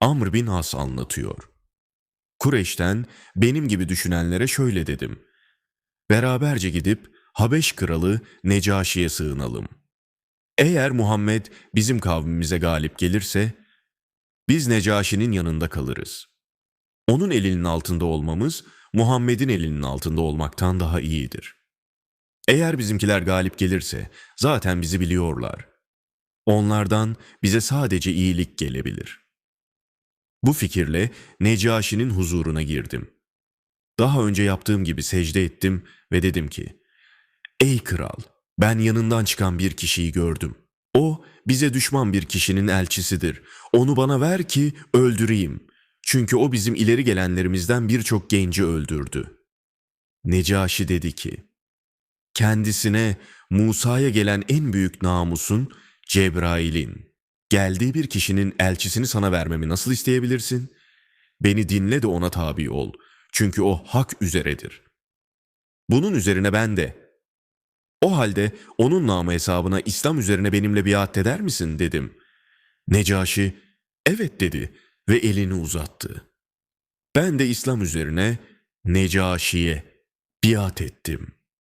Amr bin As anlatıyor. Kureyş'ten benim gibi düşünenlere şöyle dedim. Beraberce gidip Habeş kralı Necaşi'ye sığınalım. Eğer Muhammed bizim kavmimize galip gelirse, biz Necaşi'nin yanında kalırız. Onun elinin altında olmamız, Muhammed'in elinin altında olmaktan daha iyidir. Eğer bizimkiler galip gelirse, zaten bizi biliyorlar. Onlardan bize sadece iyilik gelebilir. Bu fikirle Necaşi'nin huzuruna girdim. Daha önce yaptığım gibi secde ettim ve dedim ki, Ey kral, ben yanından çıkan bir kişiyi gördüm. O bize düşman bir kişinin elçisidir. Onu bana ver ki öldüreyim. Çünkü o bizim ileri gelenlerimizden birçok genci öldürdü. Necaşi dedi ki, kendisine Musa'ya gelen en büyük namusun Cebrail'in. Geldiği bir kişinin elçisini sana vermemi nasıl isteyebilirsin? Beni dinle de ona tabi ol. Çünkü o hak üzeredir. Bunun üzerine ben de, o halde onun namı hesabına İslam üzerine benimle biat eder misin dedim. Necaşi, evet dedi ve elini uzattı. Ben de İslam üzerine Necaşi'ye biat ettim.